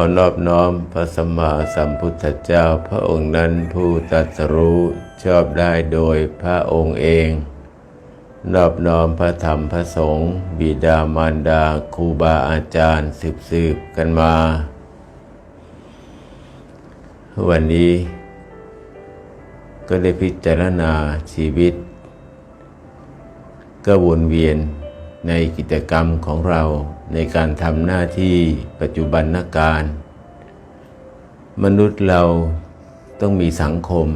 อนอบน้อมพระสัมมาสัมพุทธเจ้าพระองค์นั้นผู้ตรัสรู้ชอบได้โดยพระองค์เอง นอบน้อมพระธรรมพระสงฆ์บิดามารดาครูบาอาจารย์สืบสืบกันมา วันนี้ก็ได้พิจารณาชีวิต ก็วนเวียน ในกิจกรรมของเราในการทำหน้าที่ปัจจุบันนการ มนุษย์เราต้องมีสังคม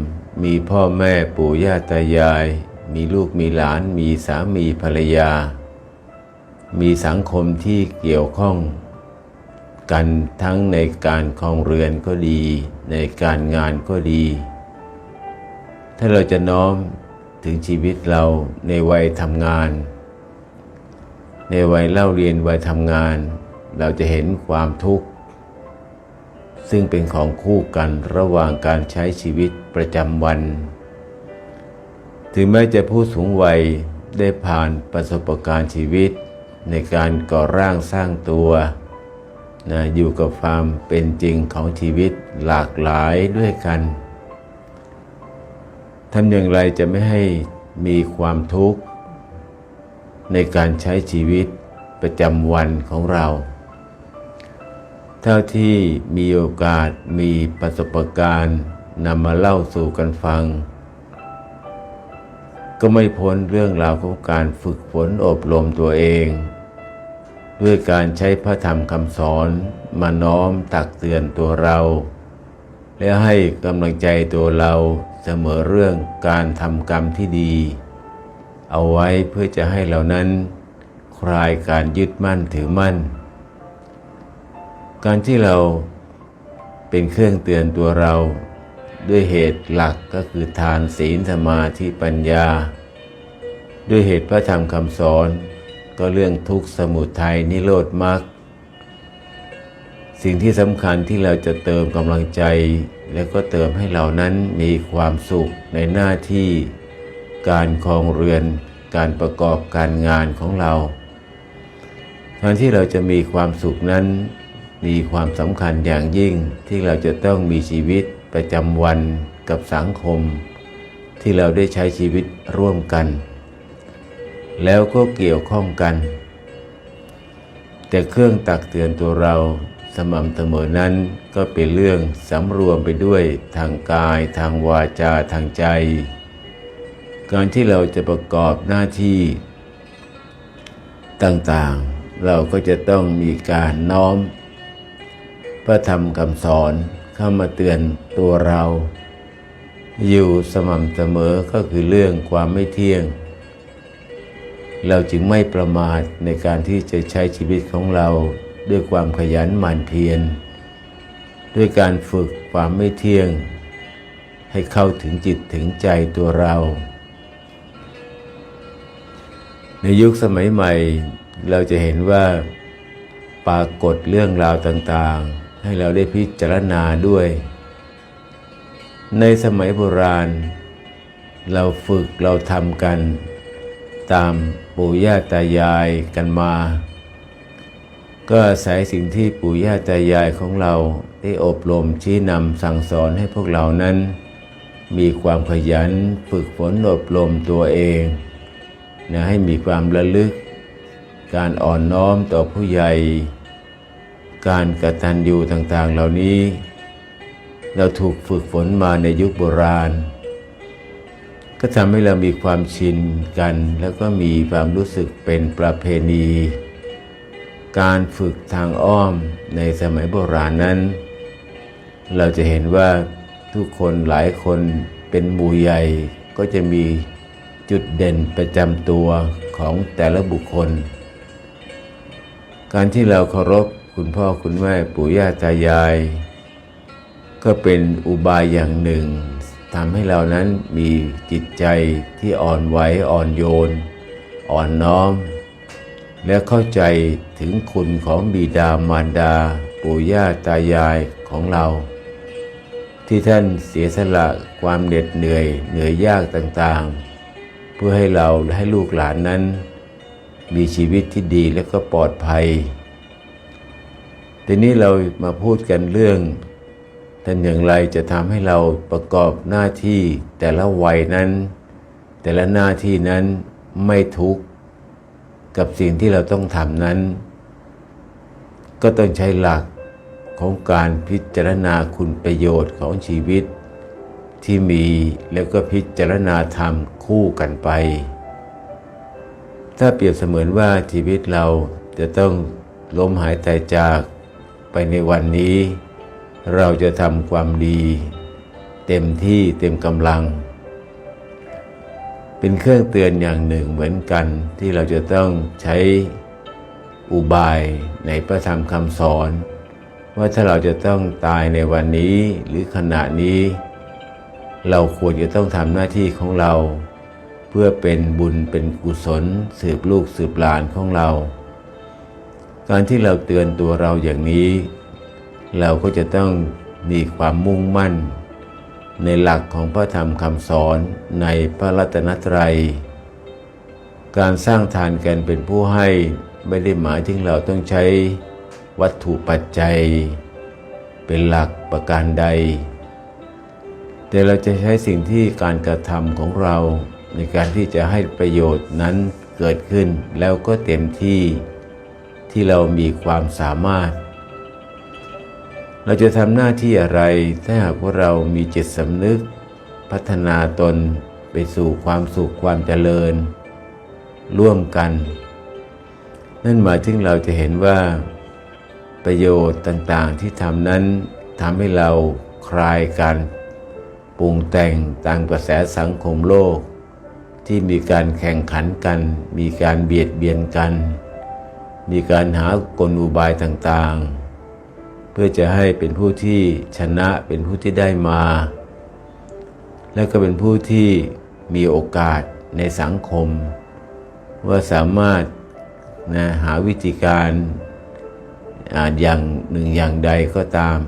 มีพ่อแม่ปู่ย่าตายาย มีลูกมีหลาน มีสามีภรรยา มีสังคมที่เกี่ยวข้องกันทั้งในการคองเรือนก็ดี ในการงานก็ดี ถ้าเราจะน้อมถึงชีวิตเราในวัยทำงาน ในวัยเล่าเรียนวัยทำงาน เราจะเห็นความทุกข์ ซึ่งเป็นของคู่กันระหว่างการใช้ชีวิตประจำวัน ถึงแม้จะผู้สูงวัยได้ผ่านประสบการณ์ชีวิต ในการก่อร่างสร้างตัวนะอยู่กับความเป็นจริงของชีวิตหลากหลายด้วยกันทำอย่างไรจะไม่ให้มีความทุกข์ ในการใช้ชีวิตประจำวันของเรา เท่าที่มีโอกาสมีประสบการณ์นำมาเล่าสู่กันฟัง ก็ไม่พ้นเรื่องราวของการฝึกฝนอบรมตัวเอง ด้วยการใช้พระธรรมคำสอนมาน้อมตักเตือนตัวเรา และให้กำลังใจตัวเราเสมอเรื่องการทำกรรมที่ดี เอาไว้เพื่อจะให้เรานั้นคลายการยึดมั่นถือมั่น การที่เราเป็นเครื่องเตือนตัวเราด้วยเหตุหลักก็คือทานศีลสมาธิปัญญา ด้วยเหตุพระธรรมคำสอนก็เรื่องทุกข์สมุทัยนิโรธมรรคสิ่งที่สำคัญที่เราจะเติมกำลังใจ แล้วก็เติมให้เรานั้นมีความสุขในหน้าที่ การครองเรือน การประกอบการงานของเราแทนที่เราจะมีความสุขนั้น มีความสำคัญอย่างยิ่งที่เราจะต้องมีชีวิตประจำวันกับสังคม ที่เราได้ใช้ชีวิตร่วมกัน แล้วก็เกี่ยวข้องกัน แต่เครื่องตักเตือนตัวเราสม่ำเสมอนั้นก็เป็นเรื่องสำรวมไปด้วยทางกายทางวาจาทางใจ การที่เราจะประกอบหน้าที่ต่างๆ เราก็จะต้องมีการน้อม พระธรรมคำสอนเข้ามาเตือนตัวเรา อยู่สม่ำเสมอก็คือเรื่องความไม่เที่ยง เราจึงไม่ประมาทในการที่จะใช้ชีวิตของเราด้วยความขยันหมั่นเพียรด้วยการฝึกความไม่เที่ยง ให้เข้าถึงจิตถึงใจตัวเรา ในยุคสมัยใหม่ เราจะเห็นว่าปรากฏเรื่องราวต่างๆ ให้เราได้พิจารณาด้วย ในสมัยโบราณ เราฝึกเราทำกัน ตามปู่ย่าตายายกันมา ก็อาศัยสิ่งที่ปู่ย่าตายายของเราได้อบรมชี้นำสั่งสอนให้พวกเรานั้น มีความขยันฝึกฝนอบรมตัวเอง นะให้มีความระลึก การอ่อนน้อมต่อผู้ใหญ่ การกตัญญูต่างๆ เหล่านี้ เราถูกฝึกฝนมาในยุคโบราณ ก็ทำให้เรามีความชินกัน แล้วก็มีความรู้สึกเป็นประเพณี การฝึกทางอ้อมในสมัยโบราณนั้น เราจะเห็นว่าทุกคนหลายคนเป็นหมู่ใหญ่ก็จะมี จุดเด่นประจำตัวของแต่ละบุคคล การที่เราเคารพคุณพ่อคุณแม่ปู่ย่าตายาย ก็เป็นอุบายอย่างหนึ่งทำให้เรานั้นมีจิตใจที่อ่อนไหวอ่อนโยน อ่อนน้อม และเข้าใจถึงคุณของบิดามารดา ปู่ย่าตายายของเรา ที่ท่านเสียสละความเหน็ดเหนื่อยเหนื่อยยากต่างๆ พื่อให้เราและให้ลูกหลานนั้น มีชีวิตที่ดีและก็ปลอดภัย ทีนี้เรามาพูดกันเรื่องท่านอย่างไรจะทำให้เราประกอบหน้าที่แต่ละวัยนั้น แต่ละหน้าที่นั้นไม่ทุกข์กับสิ่งที่เราต้องทำนั้น ก็ต้องใช้หลักของการพิจารณาคุณประโยชน์ของชีวิต ที่มีแล้วก็พิจารณาธรรมคู่กันไป ถ้าเปรียบเสมือนว่าชีวิตเราจะต้องล้มหายตายจากไปในวันนี้ เราจะทำความดี เต็มที่เต็มกำลัง เป็นเครื่องเตือนอย่างหนึ่งเหมือนกันที่เราจะต้องใช้อุบายในพระธรรมคำสอน ว่าถ้าเราจะต้องตายในวันนี้หรือขณะนี้ เราควรจะต้องทำหน้าที่ของเรา เพื่อเป็นบุญเป็นกุศล สืบลูกสืบหลานของเรา การที่เราเตือนตัวเราอย่างนี้ เราก็จะต้องมีความมุ่งมั่น ในหลักของพระธรรมคำสอนในพระรัตนตรัย การสร้างทานกันเป็นผู้ให้ไม่ได้หมายถึงเราต้องใช้วัตถุปัจจัย เป็นหลักประการใด แต่เราจะใช้สิ่งที่การกระทำของเรา ในการที่จะให้ประโยชน์นั้นเกิดขึ้น แล้วก็เต็มที่ที่เรามีความสามารถ เราจะทำหน้าที่อะไร ถ้าหากว่าเรามีจิตสำนึก พัฒนาตนไปสู่ความสุขความเจริญ ร่วมกัน นั่นหมายถึงเราจะเห็นว่า ประโยชน์ต่างๆที่ทำนั้นทำให้เราคลายกัน ปรุงแต่งตามกระแสสังคมโลก ที่มีการแข่งขันกัน มีการเบียดเบียนกัน มีการหากลอุบายต่างๆ เพื่อจะให้เป็นผู้ที่ชนะเป็นผู้ที่ได้มา และก็เป็นผู้ที่มีโอกาสในสังคม ว่าสามารถนะหาวิธีการอย่างหนึ่งอย่างใดก็ตาม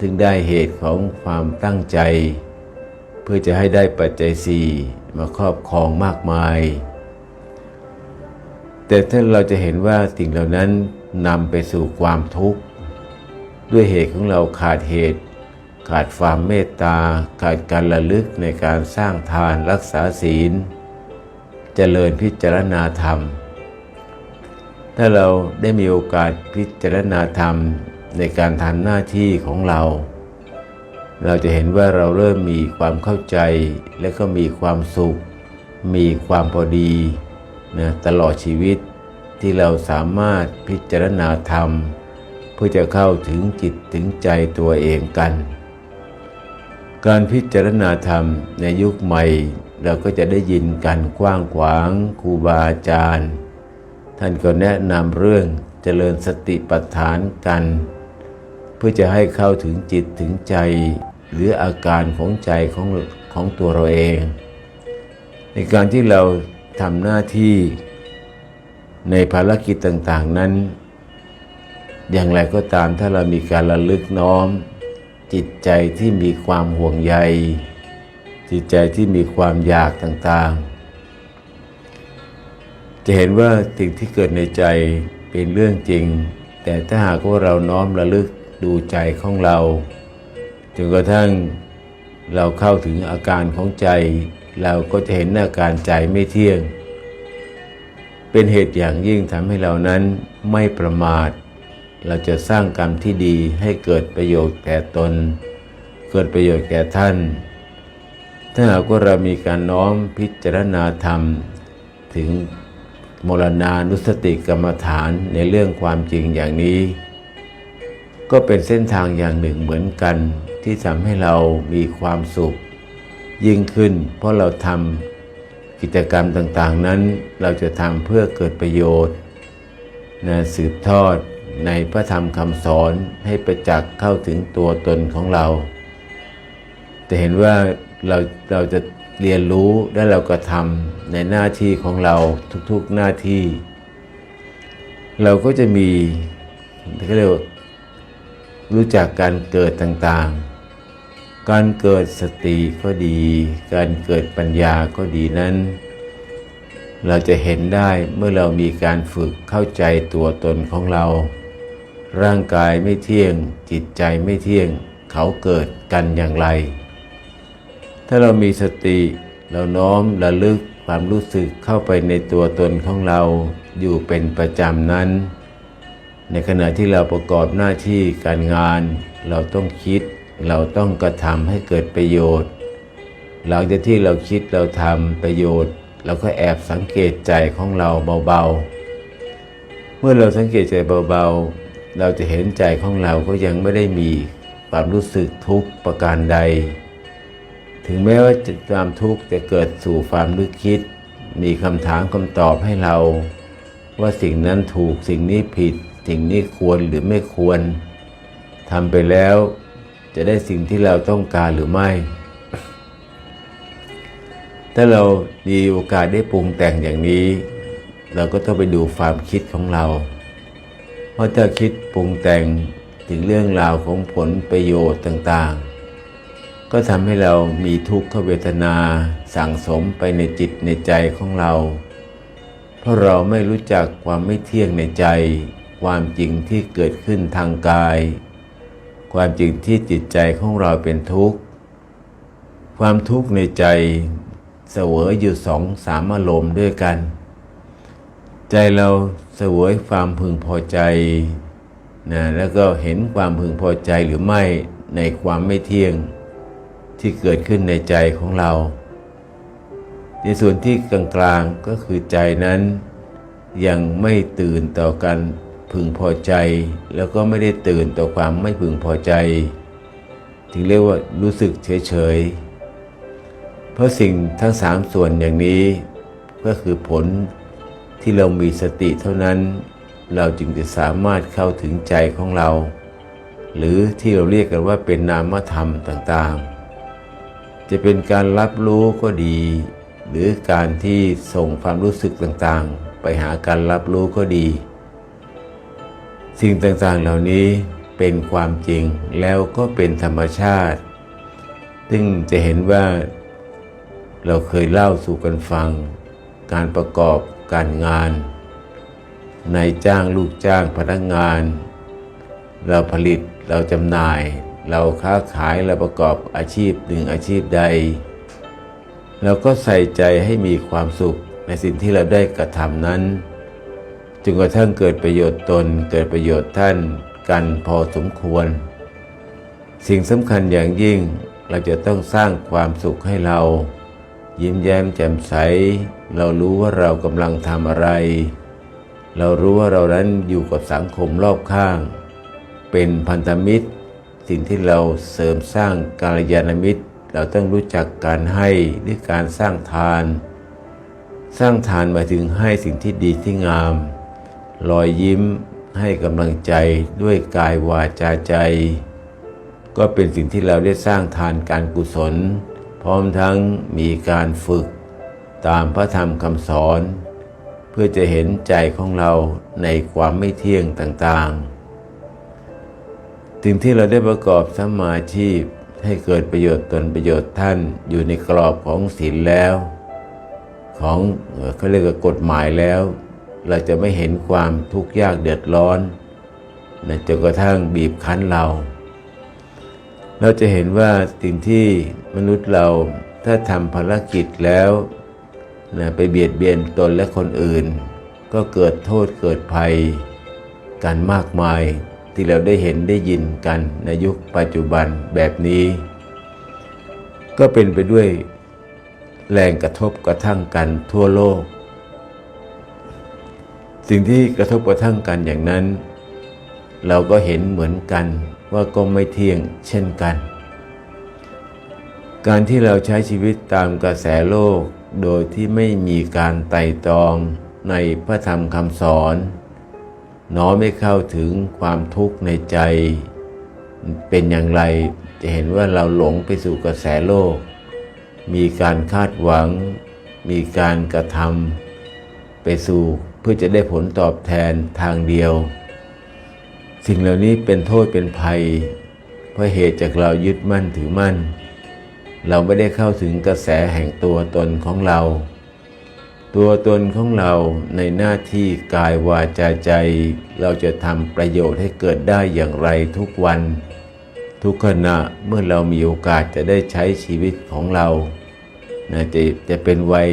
ถึงได้เหตุของความตั้งใจ พื่อจะให้ได้ปัจจัยสี่มาครอบครองมากมาย แต่ถ้าเราจะเห็นว่าสิ่งเหล่านั้นนำไปสู่ความทุกข์ ด้วยเหตุของเราขาดเหตุ ขาดความเมตตา ขาดการระลึกในการสร้างทานรักษาศีลเจริญพิจารณาธรรม ถ้าเราได้มีโอกาสพิจารณาธรรมในการทำหน้าที่ของเรา เราจะเห็นว่าเราเริ่มมีความเข้าใจ และก็มีความสุข มีความพอดีนะตลอดชีวิตที่เราสามารถพิจารณาธรรม เพื่อจะเข้าถึงจิตถึงใจตัวเองกัน การพิจารณาธรรมในยุคใหม่ เราก็จะได้ยินกันกว้างขวางครูบาอาจารย์ ท่านก็แนะนำเรื่องเจริญสติปัฏฐานกัน เพื่อจะให้เข้าถึงจิตถึงใจ หรืออาการของใจของของตัวเราเอง ในการที่เราทำหน้าที่ในภารกิจต่างๆนั้น อย่างไรก็ตามถ้าเรามีการระลึกน้อม จิตใจที่มีความห่วงใย จิตใจที่มีความอยากต่างๆ จะเห็นว่าสิ่งที่เกิดในใจเป็นเรื่องจริง แต่ถ้าหากว่าเราน้อมระลึกดูใจของเรา นกระทั่งเราเข้าถึงอาการของใจ เราก็จะเห็นอาการใจไม่เที่ยง เป็นเหตุอย่างยิ่งทำให้เรานั้นไม่ประมาท เราจะสร้างกรรมที่ดีให้เกิดประโยชน์แก่ตน เกิดประโยชน์แก่ท่าน ถ้าหากว่าเรามีการน้อมพิจารณาธรรม ถึงมรณานุสติกรรมฐานในเรื่องความจริงอย่างนี้ ก็เป็นเส้นทางอย่างหนึ่งเหมือนกัน ที่ทำให้เรามีความสุข ยิ่งขึ้น เพราะเราทำกิจกรรมต่างๆ นั้นเราจะทำเพื่อเกิดประโยชน์นะสืบทอดในพระธรรมคำสอนให้ประจักษ์เข้าถึงตัวตนของเราแต่เห็นว่าเราเราจะเรียนรู้และเราก็ทำในหน้าที่ของเราทุกๆหน้าที่ เราก็จะมีเขาเรียกว่ารู้จักการเกิดต่างๆ การเกิดสติก็ดี การเกิดปัญญาก็ดีนั้น เราจะเห็นได้เมื่อเรามีการฝึกเข้าใจตัวตนของเรา ร่างกายไม่เที่ยง จิตใจไม่เที่ยง เขาเกิดกันอย่างไร ถ้าเรามีสติ เราน้อมระลึกความรู้สึกเข้าไปในตัวตนของเราอยู่เป็นประจำนั้น ในขณะที่เราประกอบหน้าที่การงาน เราต้องคิด เราต้องกระทำให้เกิดประโยชน์ หลังจากที่เราคิดเราทำประโยชน์เราก็แอบสังเกตใจของเราเบาๆ เมื่อเราสังเกตใจเบาๆ เราจะเห็นใจของเราก็ยังไม่ได้มีความรู้สึกทุกข์ประการใด ถึงแม้ว่าจิตความทุกข์จะเกิดสู่ความนึกคิด มีคำถามคำตอบให้เรา ว่าสิ่งนั้นถูกสิ่งนี้ผิด สิ่งนี้ควรหรือไม่ควรทำไปแล้ว จะได้สิ่งที่เราต้องการหรือไม่ ถ้าเรามีโอกาสได้ปรุงแต่งอย่างนี้ เราก็ต้องไปดูความคิดของเรา เพราะถ้าคิดปรุงแต่งถึงเรื่องราวของผลประโยชน์ต่างๆ ก็ทำให้เรามีทุกขเวทนาสั่งสมไปในจิตในใจของเรา เพราะเราไม่รู้จักความไม่เที่ยงในใจ ความจริงที่เกิดขึ้นทางกาย ความจริงที่จิตใจของเราเป็นทุกข์ ความทุกข์ในใจเสวยอยู่สองสามอารมณ์ด้วยกัน ใจเราเสวยความพึงพอใจนะแล้วก็เห็นความพึงพอใจหรือไม่ในความไม่เที่ยงที่เกิดขึ้นในใจของเรา ในส่วนที่กลางๆก็คือใจนั้นยังไม่ตื่นต่อการ พึงพอใจ แล้วก็ไม่ได้ตื่นต่อความไม่พึงพอใจ ถึงเรียกว่ารู้สึกเฉยๆ เพราะสิ่งทั้งสามส่วนอย่างนี้ ก็คือผลที่เรามีสติเท่านั้น เราจึงจะสามารถเข้าถึงใจของเรา หรือที่เราเรียกกันว่าเป็นนามธรรมต่างๆ จะเป็นการรับรู้ก็ดี หรือการที่ส่งความรู้สึกต่างๆ ไปหาการรับรู้ก็ดี สิ่งต่างๆเหล่านี้เป็นความจริงแล้วก็เป็นธรรมชาติ ซึ่งจะเห็นว่าเราเคยเล่าสู่กันฟัง การประกอบการงานนายจ้างลูกจ้างพนักงาน เราผลิตเราจำหน่าย เราค้าขายเราประกอบอาชีพหนึ่งอาชีพใด เราก็ใส่ใจให้มีความสุขในสิ่งที่เราได้กระทำนั้น จนกระทั่งเกิดประโยชน์ตนเกิดประโยชน์ท่านกันพอสมควร สิ่งสำคัญอย่างยิ่งเราจะต้องสร้างความสุขให้เรา ยิ้มแย้มแจ่มใส เรารู้ว่าเรากำลังทำอะไร เรารู้ว่าเรานั้นอยู่กับสังคมรอบข้าง เป็นพันธมิตร สิ่งที่เราเสริมสร้างกาลยานมิตร เราต้องรู้จักการให้ด้วยการสร้างทาน สร้างทานหมายถึงให้สิ่งที่ดีที่งาม รอยยิ้มให้กำลังใจด้วยกายวาจาใจ ก็เป็นสิ่งที่เราได้สร้างทานการกุศล พร้อมทั้งมีการฝึก ตามพระธรรมคำสอน เพื่อจะเห็นใจของเราในความไม่เที่ยงต่างๆ สิ่งที่เราได้ประกอบสมาชีพให้เกิดประโยชน์ตนประโยชน์ท่านอยู่ในกรอบของศีลแล้ว ของเขาเรียกว่ากฎหมายแล้ว เราจะไม่เห็นความทุกข์ยากเดือดร้อนนะจนกระทั่งบีบคั้นเรา เราจะเห็นว่าสิ่งที่มนุษย์เราถ้าทำภารกิจแล้วนะไปเบียดเบียนตนและคนอื่น ก็เกิดโทษเกิดภัยกันมากมายที่เราได้เห็นได้ยินกันในยุคปัจจุบันแบบนี้ ก็เป็นไปด้วยแรงกระทบกระทั่งกันทั่วโลก สิ่งที่กระทบกระทั่งกันอย่างนั้น เราก็เห็นเหมือนกันว่าก็ไม่เที่ยงเช่นกัน การที่เราใช้ชีวิตตามกระแสโลกโดยที่ไม่มีการไต่ตรองในพระธรรมคำสอน น้อไม่เข้าถึงความทุกข์ในใจ เป็นอย่างไรจะเห็นว่าเราหลงไปสู่กระแสโลก มีการคาดหวัง มีการกระทำไปสู่ เพื่อจะได้ผลตอบแทนทางเดียว สิ่งเหล่านี้เป็นโทษเป็นภัย เพราะเหตุจากเรายึดมั่นถือมั่น เราไม่ได้เข้าถึงกระแสแห่งตัวตนของเรา ตัวตนของเราในหน้าที่กายวาจาใจ เราจะทำประโยชน์ให้เกิดได้อย่างไรทุกวัน ทุกขณะเมื่อเรามีโอกาสจะได้ใช้ชีวิตของเรานะจะจะเป็นวัย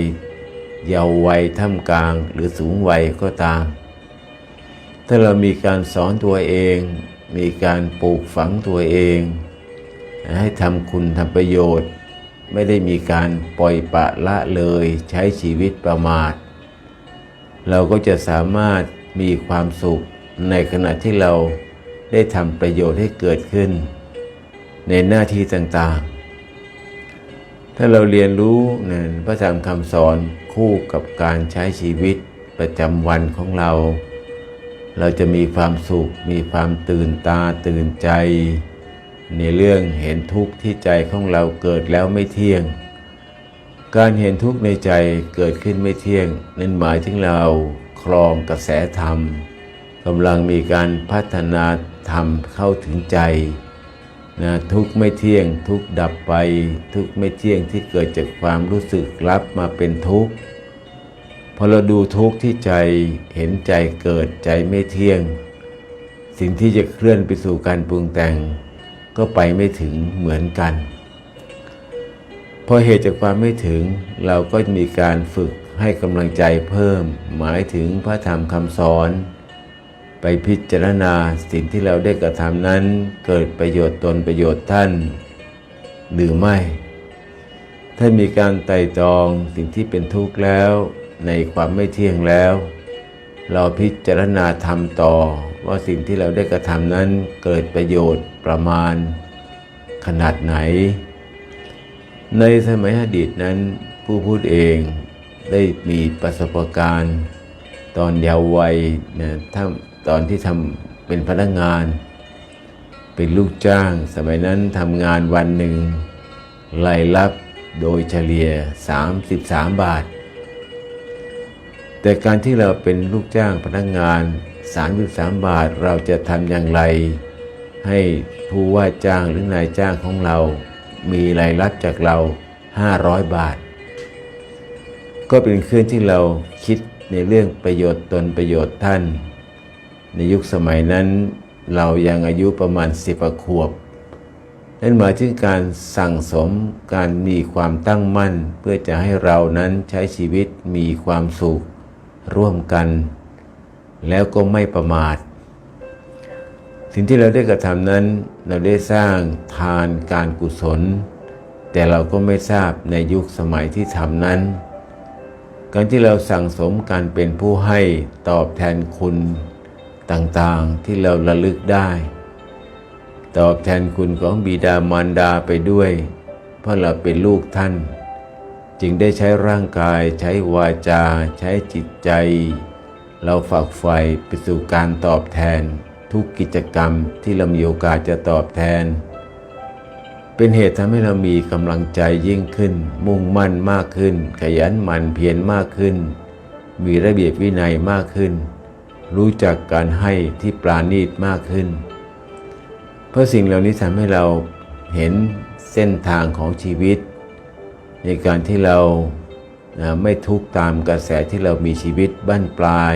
เยาว์วัยท่ามกลางหรือสูงวัยก็ตาม ถ้าเรามีการสอนตัวเอง มีการปลูกฝังตัวเอง ให้ทำคุณทำประโยชน์ ไม่ได้มีการปล่อยปะละเลยใช้ชีวิตประมาท เราก็จะสามารถมีความสุขในขณะที่เราได้ทำประโยชน์ให้เกิดขึ้น ในหน้าที่ต่างๆ ถ้าเราเรียนรู้นะพระธรรมคำสอน คู่กับการใช้ชีวิตประจำวันของเรา เราจะมีความสุข มีความตื่นตาตื่นใจ ในเรื่องเห็นทุกข์ที่ใจของเราเกิดแล้วไม่เที่ยง การเห็นทุกข์ในใจเกิดขึ้นไม่เที่ยง นั่นหมายถึงเราครองกระแสธรรมกำลังมีการพัฒนาธรรมเข้าถึงใจ นะทุกไม่เที่ยงทุกดับไป ทุกไม่เที่ยงที่เกิดจากความรู้สึกรับมาเป็นทุกข์พอเราดูทุกข์ที่ใจเห็นใจเกิดใจไม่เที่ยง สิ่งที่จะเคลื่อนไปสู่การปรุงแต่ง ก็ไปไม่ถึงเหมือนกันพอเหตุจากความไม่ถึงเราก็มีการฝึกให้กำลังใจเพิ่ม หมายถึงพระธรรมคำสอน ไปพิจารณาสิ่งที่เราได้กระทำนั้น เกิดประโยชน์ตนประโยชน์ท่าน หรือไม่ ถ้ามีการไต่ตรองสิ่งที่เป็นทุกข์แล้วในความไม่เที่ยงแล้ว เราพิจารณาทำต่อว่าสิ่งที่เราได้กระทำนั้นเกิดประโยชน์ประมาณ ขนาดไหน ในสมัยอดีตนั้นผู้พูดเองได้มีประสบการณ์ ตอนเยาว์วัยนะถ้า ตอนที่ทำเป็นพนักงาน เป็นลูกจ้าง สมัยนั้นทำงานวันหนึ่งรายรับโดยเฉลี่ย 33 บาท แต่การที่เราเป็นลูกจ้างพนักงาน 33 บาทเราจะทำอย่างไร ให้ผู้ว่าจ้างหรือนายจ้างของเรา มีรายรับจากเรา 500 บาท ก็เป็นเครื่องที่เราคิดในเรื่องประโยชน์ตนประโยชน์ท่าน ในยุคสมัยนั้นเรายังอายุประมาณสิบขวบ นั่นหมายถึงการสั่งสมการมีความตั้งมั่น เพื่อจะให้เรานั้นใช้ชีวิตมีความสุขร่วมกัน แล้วก็ไม่ประมาท สิ่งที่เราได้กระทำนั้นเราได้สร้างทานการกุศล แต่เราก็ไม่ทราบในยุคสมัยที่ทำนั้น การที่เราสั่งสมการเป็นผู้ให้ตอบแทนคุณ ต่างๆที่เราระลึกได้ ตอบแทนคุณของบิดามารดาไปด้วย เพราะเราเป็นลูกท่าน จึงได้ใช้ร่างกายใช้วาจา ใช้จิตใจ เราฝากไฟไปสู่การตอบแทน ทุกกิจกรรมที่เรามีโอกาสจะตอบแทน เป็นเหตุทำให้เรามีกำลังใจยิ่งขึ้น มุ่งมั่นมากขึ้น ขยันหมั่นเพียรมากขึ้น มีระเบียบวินัยมากขึ้น รู้จักการให้ที่ปราณีตมากขึ้น เพราะสิ่งเหล่านี้ทำให้เราเห็นเส้นทางของชีวิต ในการที่เราไม่ทุกตามกระแสที่เรามีชีวิตบั้นปลาย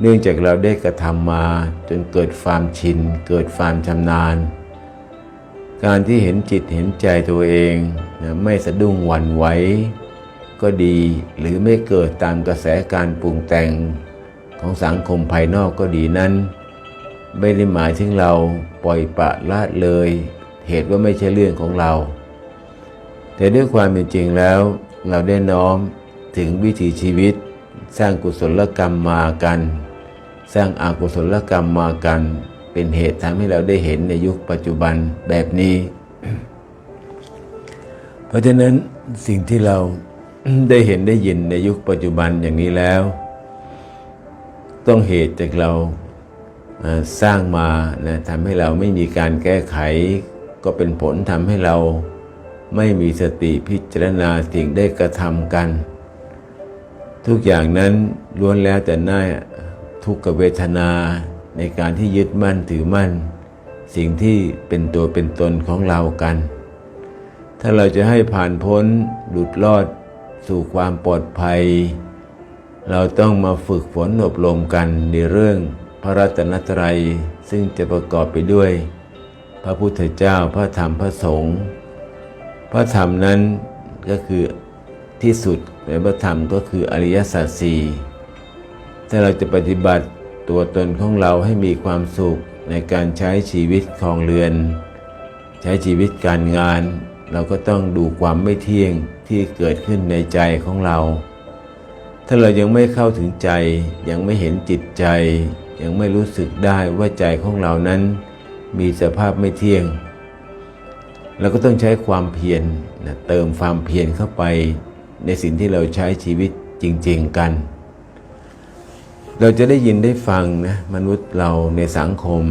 เนื่องจากเราได้กระทำมาจนเกิดความชิน เกิดความชำนาญ การที่เห็นจิตเห็นใจตัวเองนะไม่สะดุ้งหวั่นไหวก็ดีหรือไม่เกิดตามกระแสการปรุงแต่ง ของสังคมภายนอกก็ดีนั้น ไม่ได้หมายถึงเราปล่อยปะละเลย เหตุว่าไม่ใช่เรื่องของเรา แต่ด้วยความเป็นจริงแล้วเราได้น้อมถึงวิถีชีวิต สร้างกุศลกรรมมากัน สร้างอากุศลกรรมมากัน เป็นเหตุทำให้เราได้เห็นในยุคปัจจุบันแบบนี้ เพราะฉะนั้นสิ่งที่เราได้เห็นได้ยินในยุคปัจจุบันอย่างนี้แล้ว ต้องเหตุจากเราสร้างมานะทำให้เราไม่มีการแก้ไข ก็เป็นผลทำให้เราไม่มีสติพิจารณาสิ่งได้กระทำกัน ทุกอย่างนั้นล้วนแล้วแต่หน้าทุกขเวทนาในการที่ยึดมั่นถือมั่น สิ่งที่เป็นตัวเป็นตนของเรากัน ถ้าเราจะให้ผ่านพ้นหลุดรอดสู่ความปลอดภัย เราต้องมาฝึกฝนอบรมกันในเรื่องพระรัตนตรัย ซึ่งจะประกอบไปด้วย พระพุทธเจ้าพระธรรมพระสงฆ์พระธรรมนั้นก็คือที่สุดในพระธรรมก็คืออริยสัจสี่ถ้าเราจะปฏิบัติตัวตนของเราให้มีความสุขในการใช้ชีวิตครองเรือน ใช้ชีวิตการงาน เราก็ต้องดูความไม่เที่ยงที่เกิดขึ้นในใจของเรา ถ้าเรายังไม่เข้าถึงใจ ยังไม่เห็นจิตใจ ยังไม่รู้สึกได้ว่าใจของเรานั้น มีสภาพไม่เที่ยง เราก็ต้องใช้ความเพียรนะเติมความเพียรเข้าไปในสิ่งที่เราใช้ชีวิตจริง ๆกัน เราจะได้ยินได้ฟังนะมนุษย์เราในสังคม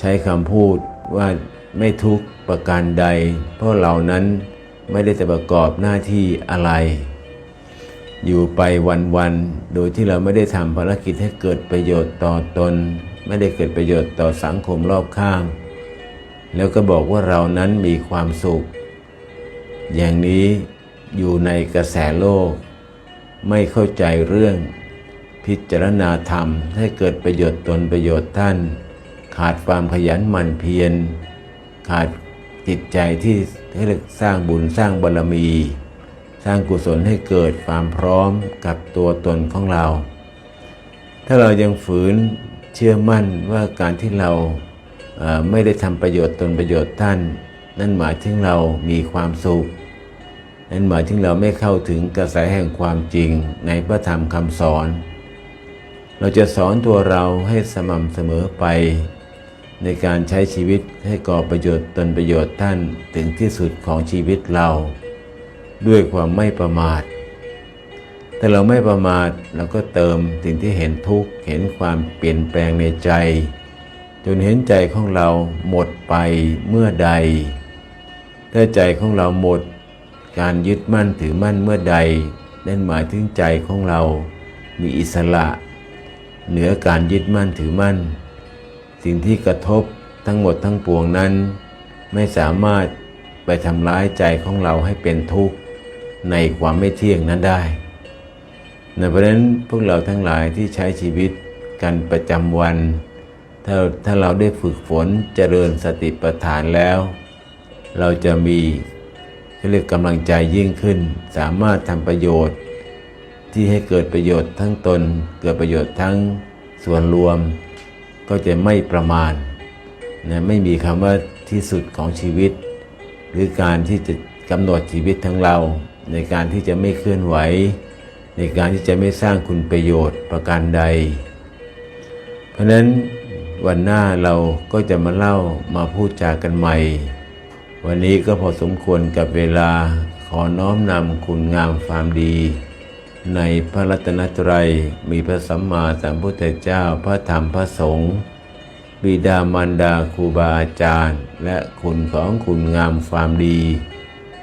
ใช้คำพูดว่าไม่ทุกประการใด เพราะเรานั้นไม่ได้จะประกอบหน้าที่อะไร อยู่ไปวันๆ โดยที่เราไม่ได้ทำภารกิจให้เกิดประโยชน์ต่อตน ไม่ได้เกิดประโยชน์ต่อสังคมรอบข้าง แล้วก็บอกว่าเรานั้นมีความสุข อย่างนี้อยู่ในกระแสโลก ไม่เข้าใจเรื่อง พิจารณาธรรมให้เกิดประโยชน์ตนประโยชน์ท่าน ขาดความขยันหมั่นเพียร ขาดจิตใจที่ให้สร้างบุญสร้างบารมี สร้างกุศลให้เกิดความพร้อมกับตัวตนของเรา ถ้าเรายังฝืนเชื่อมั่นว่าการที่เราเอ่อไม่ได้ทำประโยชน์ตนประโยชน์ท่าน นั่นหมายถึงเรามีความสุข นั่นหมายถึงเราไม่เข้าถึงกระแสแห่งความจริงในพระธรรมคำสอน เราจะสอนตัวเราให้สม่ำเสมอไป ในการใช้ชีวิตให้ก่อประโยชน์ตนประโยชน์ท่านถึงที่สุดของชีวิตเรา ด้วยความไม่ประมาท แต่เราไม่ประมาทเราก็เติมสิ่งที่เห็นทุกข์เห็นความเปลี่ยนแปลงในใจ จนเห็นใจของเราหมดไปเมื่อใด ถ้าใจของเราหมดการยึดมั่นถือมั่นเมื่อใดนั่นหมายถึงใจของเรา มีอิสระ เหนือการยึดมั่นถือมั่น สิ่งที่กระทบทั้งหมดทั้งปวงนั้น ไม่สามารถไปทำร้ายใจของเราให้เป็นทุกข์ ในความไม่เที่ยงนั้นได้นะเพราะฉะนั้นพวกเราทั้งหลายที่ใช้ชีวิตกันประจำวัน ถ้าถ้าเราได้ฝึกฝนเจริญสติปัฏฐานแล้ว เราจะมีเขาเรียกกำลังใจยิ่งขึ้น สามารถทำประโยชน์ ที่ให้เกิดประโยชน์ทั้งตน เกิดประโยชน์ทั้งส่วนรวม ก็จะไม่ประมาณนะไม่มีคำว่าที่สุดของชีวิต หรือการที่จะกำหนดชีวิตทั้งเรา ในการที่จะไม่เคลื่อนไหว ในการที่จะไม่สร้างคุณประโยชน์ประการใด เพราะนั้นวันหน้าเราก็จะมาเล่ามาพูดจากันใหม่ วันนี้ก็พอสมควรกับเวลาขอน้อมนำคุณงามความดี ในพระรัตนตรัยมีพระสัมมาสัมพุทธเจ้าพระธรรมพระสงฆ์บิดามารดาครูบาอาจารย์ และคุณของคุณงามความดี